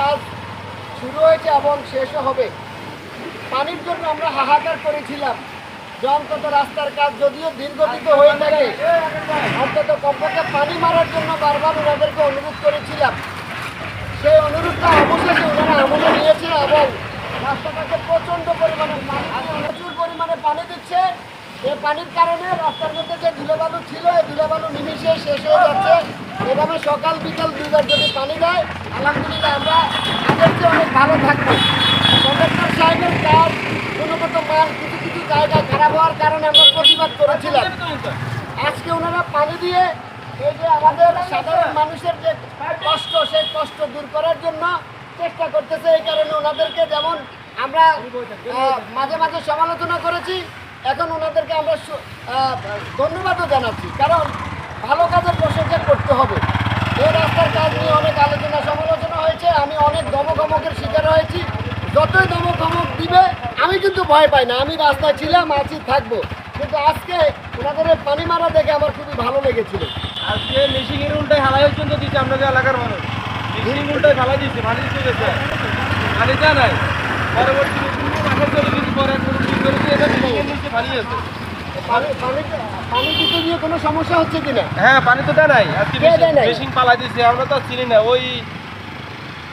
কাজ শুরু হয়েছে এবং শেষও হবে। পানির জন্য আমরা হাহাকার করেছিলাম। যে রাস্তার কাজ যদিও দীর্ঘদিত হয়ে থাকে, অন্তত কমপক্ষে পানি মারার জন্য বারবার ওনাদেরকে অনুরোধ করেছিলাম। সেই অনুরোধটা অবশেষে ওনারা আমলে নিয়েছে এবং রাস্তাটাকে প্রচণ্ড পরিমাণে প্রচুর পরিমাণে পানি দিচ্ছে। এই পানির কারণে রাস্তার মধ্যে যে ধুলোবালু ছিল, এই ধুলোবালু নিমিশে শেষ হয়ে যাচ্ছে। এভাবে সকাল বিকাল দুইবার যদি পানি দেয় আলহামদুলিল্লাহ, আমরা আগের অনেক ভালো থাকব। কন্ডাক্টর সাহেবের কাজ গুণগত মান, কিছু কিছু জায়গায় খারাপ হওয়ার কারণে আমরা প্রতিবাদ করেছিলাম। আজকে ওনারা পানি দিয়ে এই যে আমাদের সাধারণ মানুষের যে কষ্ট, সেই কষ্ট দূর করার জন্য চেষ্টা করতেছে। এই কারণে ওনাদেরকে যেমন আমরা মাঝে মাঝে সমালোচনা করেছি, এখন ওনাদেরকে আমরা ধন্যবাদও জানাচ্ছি। কারণ ভালো কাজের প্রশংসা করতে হবে। রাস্তার কাজ নিয়ে অনেক আলোচনা, সমালোচনা হয়েছে। আমি অনেক দমকমকের শিকার হয়েছি। যতই দমকমক দিবে, আমি কিন্তু ভয় পাই না। আমি রাস্তায় ছিলাম, আছি, থাকব। কিন্তু আজকে ওনাদের পানি মারা দেখে আমার খুবই ভালো লেগেছিল। আজকে মেশিং এর উল্টায় হালাই পর্যন্ত দিচ্ছে আপনাদের এলাকার মানুষ। মেশিং উল্টায় ফালাই দিচ্ছে পানি দিতে গেছে। দেয় নাই। পরবর্তী পরে ঠিক করে এটা মেশিং এর নিচে আছে পানি পানি পানি দিতে গিয়ে কোনো সমস্যা হচ্ছে কিনা? হ্যাঁ পানি তো দেয় নাই। আজকে কে দেয় নাই? মেশিং পালাই দিচ্ছে আমরা তো চিনি না। ওই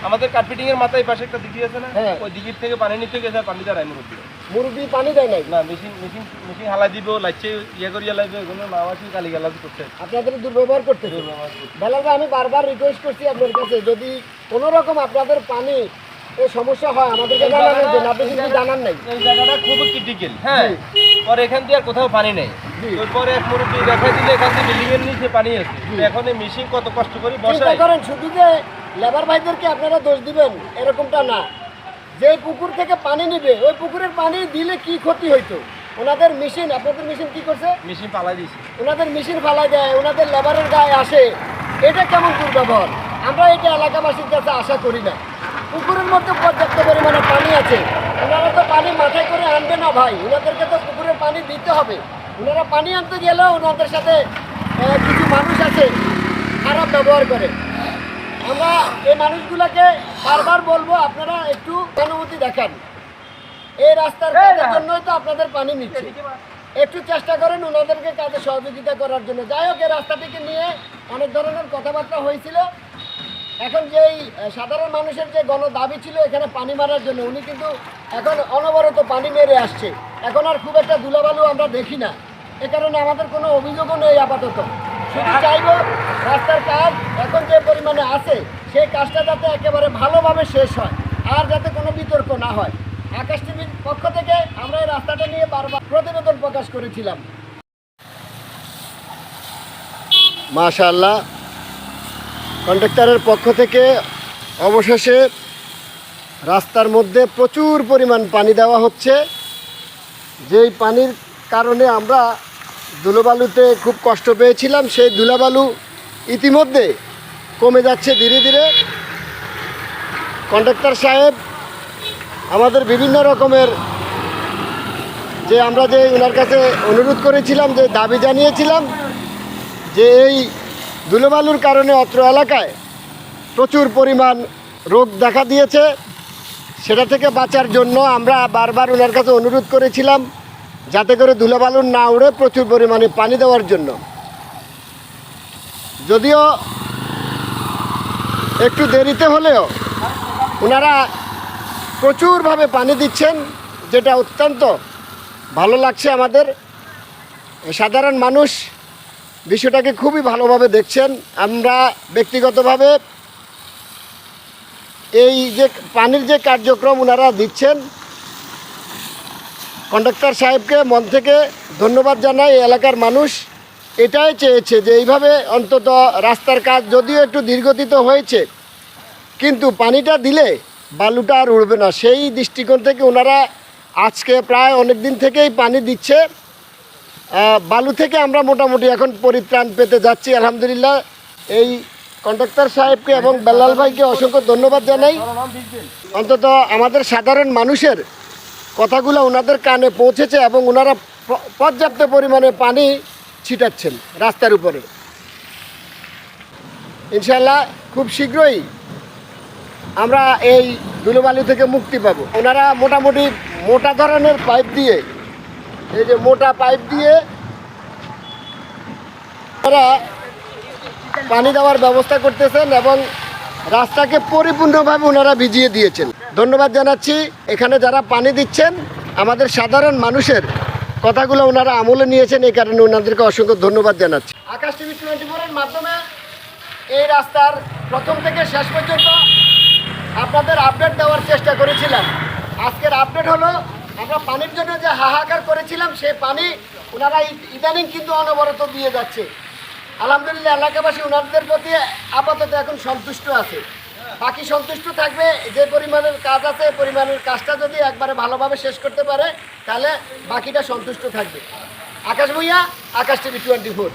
আমাদের কার্পেটিং এর মাথায় পাশে একটা দিঘি আছে না? হ্যাঁ। ওই দিঘির থেকে পানি নিতে গেছে পানি দেয় নাই মুরব্বী মুরগি পানি দেয় নাই? না মেশিন মেশিন মেশিন হালাই দিব লাইছে ইয়ে করিয়া লাগবে এগুলো না গালি গালাজ করতে। আপনাদের দুর্ব্যবহার বেলাল আমি বারবার রিকোয়েস্ট করছি আপনার কাছে যদি কোনো রকম আপনাদের পানি সমস্যা হয় আমাদেরকে জানানোর জন্য আপনি কিন্তু জানান নাই। এই জায়গাটা খুব ক্রিটিক্যাল হ্যাঁ। পরে এখান দিয়ে আর কোথাও পানি নেই। তারপরে এক মুরব্বী দেখা দিলে এখান থেকে বিল্ডিং এর নিচে পানি আছে। এখন এই মেশিন কত কষ্ট করে বসায়? করেন শুধু যে লেবার ভাইদেরকে আপনারা দোষ দিবেন এরকমটা না। যে পুকুর থেকে পানি নিবে ওই পুকুরের পানি দিলে কি ক্ষতি হইতো? ওনাদের মেশিন আপনাদের মেশিন কি করছে? মেশিন পালাই দিয়েছে। ওনাদের মেশিন ফালাই দেয় ওনাদের লেবারের গায়ে আসে। এটা কেমন দুর্ব্যবহার? আমরা এটা এলাকাবাসীর কাছে আশা করি না। পুকুরের মধ্যে পর্যাপ্ত পরিমাণে পানি আছে। ওনারা তো পানি মাথায় করে আনবে না ভাই। ওনাদেরকে তো পুকুরের পানি দিতে হবে। ওনারা পানি আনতে গেলেও ওনাদের সাথে কিছু মানুষ আছে খারাপ ব্যবহার করে। আমরা এই মানুষগুলোকে বারবার বলব আপনারা একটু অনুমতি দেখান। এই রাস্তার জন্যই তো আপনাদের পানি নিচ্ছে। একটু চেষ্টা করেন ওনাদেরকে কাজে সহযোগিতা করার জন্য। যাই হোক এই রাস্তাটিকে নিয়ে অনেক ধরনের কথাবার্তা হয়েছিল। এখন আহ, সাধারণ মানুষের যে গণ দাবি ছিল এখানে পানি মারার জন্য উনি কিন্তু এখন অনবরত পানি মেরে আসছে। এখন আর খুব একটা ধুলাবালু আমরা দেখি না। এ কারণে আমাদের কোনো অভিযোগও নেই আপাতত। শুধু চাইব রাস্তার কাজ এখন যে পরিমাণে আছে সেই কাজটা যাতে একেবারে ভালোভাবে শেষ হয় আর যাতে কোনো বিতর্ক না হয়। আকাশ টিভির পক্ষ থেকে আমরা এই রাস্তাটা নিয়ে বারবার প্রতিবেদন প্রকাশ করেছিলাম। মাশাআল্লাহ কন্ট্রাক্টরের পক্ষ থেকে অবশেষে রাস্তার মধ্যে প্রচুর পরিমাণ পানি দেওয়া হচ্ছে। যেই পানির কারণে আমরা ধুলোবালুতে খুব কষ্ট পেয়েছিলাম, সেই ধুলাবালু ইতিমধ্যে কমে যাচ্ছে ধীরে ধীরে। কন্ট্রাক্টর সাহেব, আমাদের বিভিন্ন রকমের যে আমরা যে ওনার কাছে অনুরোধ করেছিলাম, যে দাবি জানিয়েছিলাম, যে এই ধুলোবালুর কারণে অত্র এলাকায় প্রচুর পরিমাণ রোগ দেখা দিয়েছে। সেটা থেকে বাঁচার জন্য আমরা বারবার ওনার কাছে অনুরোধ করেছিলাম যাতে করে ধুলোবালুর না উড়ে প্রচুর পরিমাণে পানি দেওয়ার জন্য। যদিও একটু দেরিতে হলেও ওনারা প্রচুরভাবে পানি দিচ্ছেন, যেটা অত্যন্ত ভালো লাগছে আমাদের। সাধারণ মানুষ বিষয়টাকে খুবই ভালোভাবে দেখছেন। আমরা ব্যক্তিগতভাবে এই যে পানির যে কার্যক্রম ওনারা দিচ্ছেন, কন্ডাক্টর সাহেবকে মন থেকে ধন্যবাদ জানাই এলাকার মানুষ। এটাই চেয়েছে যে এইভাবে অন্তত রাস্তার কাজ যদিও একটু দীর্ঘতিত হয়েছে, কিন্তু পানিটা দিলে বালুটা আর উড়বে না। সেই দৃষ্টিকোণ থেকে ওনারা আজকে প্রায় অনেক দিন থেকেই পানি দিচ্ছে। বালু থেকে আমরা মোটামুটি এখন পরিত্রাণ পেতে যাচ্ছি, আলহামদুলিল্লাহ। এই কন্ট্রাক্টর সাহেবকে এবং বেল্লাল ভাইকে অসংখ্য ধন্যবাদ জানাই। অন্তত আমাদের সাধারণ মানুষের কথাগুলো ওনাদের কানে পৌঁছেছে এবং ওনারা পর্যাপ্ত পরিমাণে পানি ছিটাচ্ছেন রাস্তার উপরে। ইনশাল্লাহ খুব শীঘ্রই আমরা এই ধুলোবালি থেকে মুক্তি পাবো। ওনারা মোটামুটি মোটা ধরনের পাইপ দিয়ে এই যে মোটা পাইপ দিয়ে তারা পানি দেওয়ার ব্যবস্থা করতেছেন এবং রাস্তাকে পরিপূর্ণভাবে ওনারা ভিজিয়ে দিয়েছেন। ধন্যবাদ জানাচ্ছি। এখানে যারা পানি দিচ্ছেন, আমাদের সাধারণ মানুষের কথাগুলো ওনারা আমলে নিয়েছেন, এই কারণে ওনাদেরকে অসংখ্য ধন্যবাদ জানাচ্ছি। আকাশ টিভি টোয়েন্টি ফোরের মাধ্যমে এই রাস্তার প্রথম থেকে শেষ পর্যন্ত আপনাদের আপডেট দেওয়ার চেষ্টা করেছিলাম। আজকের আপডেট হলো আমরা পানির জন্য যে হাহাকার করেছিলাম, সেই পানি ওনারা ইদানিং কিন্তু অনবরত দিয়ে যাচ্ছে। আলহামদুলিল্লাহ, এলাকাবাসী ওনাদের প্রতি আপাতত এখন সন্তুষ্ট আছে। বাকি সন্তুষ্ট থাকবে, যে পরিমাণের কাজ আছে পরিমাণের কাজটা যদি একবারে ভালোভাবে শেষ করতে পারে, তাহলে বাকিটা সন্তুষ্ট থাকবে। Akash Bhuiya Akash TV twenty four.